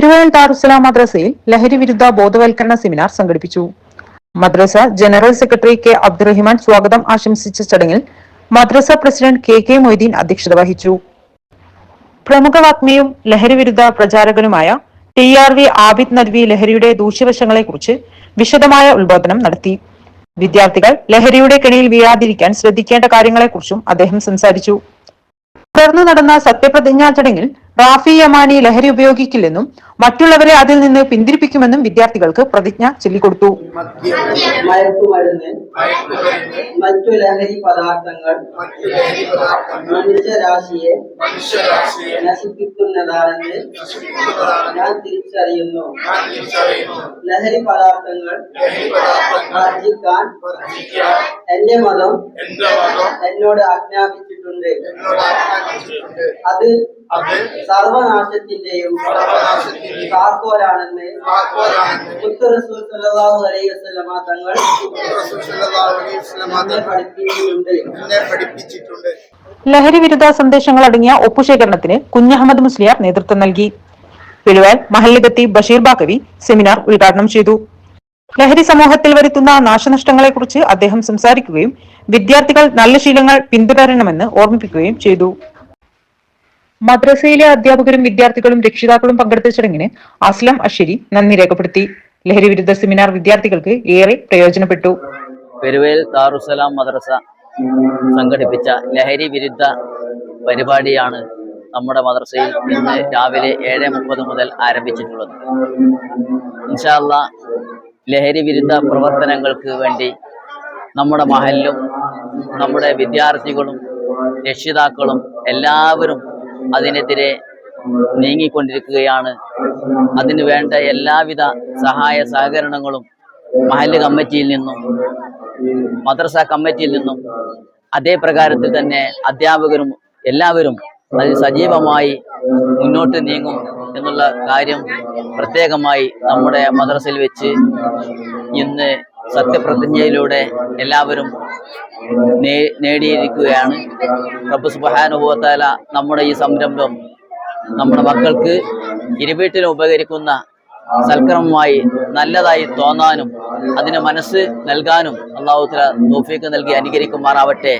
പെരുവയൽ ദാറുസലാം മദ്രസയിൽ ലഹരി വിരുദ്ധ ബോധവൽക്കരണ സെമിനാർ സംഘടിപ്പിച്ചു. മദ്രസ ജനറൽ സെക്രട്ടറി കെ അബ്ദുറഹിമാൻ സ്വാഗതം ആശംസിച്ച ചടങ്ങിൽ മദ്രസ പ്രസിഡന്റ് കെ കെ മൊയ്തീൻ അധ്യക്ഷത വഹിച്ചു. പ്രമുഖ വാഗ്മിയും ലഹരി വിരുദ്ധ പ്രചാരകനുമായ T R V Abid Nadvi ലഹരിയുടെ ദൂഷ്യവശങ്ങളെക്കുറിച്ച് വിശദമായ ഉത്ബോധനം നടത്തി. വിദ്യാർത്ഥികൾ ലഹരിയുടെ കെണിയിൽ വീഴാതിരിക്കാൻ ശ്രദ്ധിക്കേണ്ട കാര്യങ്ങളെക്കുറിച്ചും അദ്ദേഹം സംസാരിച്ചു. തുടർന്ന് നടന്ന സത്യപ്രതിജ്ഞാ ചടങ്ങിൽ റാഫി യമാനി ലഹരി ഉപയോഗിക്കില്ലെന്നും മറ്റുള്ളവരെ അതിൽ നിന്ന് പിന്തിരിപ്പിക്കുമെന്നും വിദ്യാർത്ഥികൾക്ക് പ്രതിജ്ഞ ചൊല്ലിക്കൊടുത്തു. മയക്കുമരുന്ന് മറ്റു ലഹരി പദാർത്ഥങ്ങൾ മനുഷ്യരാശിയെ നശിപ്പിക്കുന്നതാണെന്ന് ഞാൻ തിരിച്ചറിയുന്നു. ലഹരി പദാർത്ഥങ്ങൾ വർജിക്കാൻ എന്റെ മതം എന്റെ മതം എന്നോട് ആജ്ഞാപിച്ചിട്ടുണ്ട്. അത് അത് സർവനാശത്തിന്റെയും താക്കോലാണെന്ന് അലൈഹി വസല്ലമ തങ്ങൾ പഠിപ്പിച്ചിട്ടുണ്ട്. ലഹരി വിരുദ്ധ സന്ദേശങ്ങൾ അടങ്ങിയ ഒപ്പുശേഖരണത്തിന് കുഞ്ഞഹമ്മദ് മുസ്ലിയാർ നേതൃത്വം നൽകി. പിഴുവാൻ മഹല്ലിഗത്തി ബഷീർ ബാക്കവി സെമിനാർ ഉദ്ഘാടനം ചെയ്തു. ലഹരി സമൂഹത്തിൽ വരുത്തുന്ന നാശനഷ്ടങ്ങളെക്കുറിച്ച് അദ്ദേഹം സംസാരിക്കുകയും വിദ്യാർത്ഥികൾ നല്ല ശീലങ്ങൾ പിന്തുടരണമെന്ന് ഓർമ്മിപ്പിക്കുകയും ചെയ്തു. മദ്രസയിലെ അധ്യാപകരും വിദ്യാർത്ഥികളും രക്ഷിതാക്കളും പങ്കെടുത്ത ചടങ്ങിന് അസ്ലം അഷരി നന്ദി രേഖപ്പെടുത്തി. ലഹരി വിരുദ്ധ സെമിനാർ വിദ്യാർത്ഥികൾക്ക് ഏറെ പ്രയോജനപ്പെട്ടു. പെരുവേൽ ദാറുസലാം മദ്രസ സംഘടിപ്പിച്ച ലഹരി വിരുദ്ധ പരിപാടിയാണ് നമ്മുടെ മദ്രസയിൽ ഇന്ന് രാവിലെ ഏഴ് മുപ്പത് മുതൽ ആരംഭിച്ചിട്ടുള്ളത്. ഇൻഷാല്ല ലഹരി വിരുദ്ധ പ്രവർത്തനങ്ങൾക്ക് വേണ്ടി നമ്മുടെ മഹലിലും നമ്മുടെ വിദ്യാർത്ഥികളും രക്ഷിതാക്കളും എല്ലാവരും അതിനെതിരെ നീങ്ങിക്കൊണ്ടിരിക്കുകയാണ്. അതിനു വേണ്ട എല്ലാവിധ സഹായ സഹകരണങ്ങളും മഹൽ കമ്മിറ്റിയിൽ നിന്നും മദ്രസ കമ്മിറ്റിയിൽ നിന്നും അതേ പ്രകാരത്തിൽ തന്നെ അധ്യാപകരും എല്ലാവരും അതിൽ സജീവമായി മുന്നോട്ട് നീങ്ങും. എന്നുള്ള കാര്യം പ്രത്യേകമായി നമ്മുടെ മദ്രസയിൽ വെച്ച് ഇന്ന് സത്യപ്രതിജ്ഞയിലൂടെ എല്ലാവരും നേടിയിരിക്കുകയാണ്. റബ്ബ് സുബ്ഹാനഹു നമ്മുടെ ഈ സംരംഭം നമ്മുടെ മക്കൾക്ക് ഇരുവീട്ടിന് ഉപകരിക്കുന്ന സൽക്രമമായി നല്ലതായി തോന്നാനും അതിന് മനസ്സ് നൽകാനും അള്ളാഹുത്തല തോഫീക്ക് നൽകി അനുകരിക്കുമാറാവട്ടെ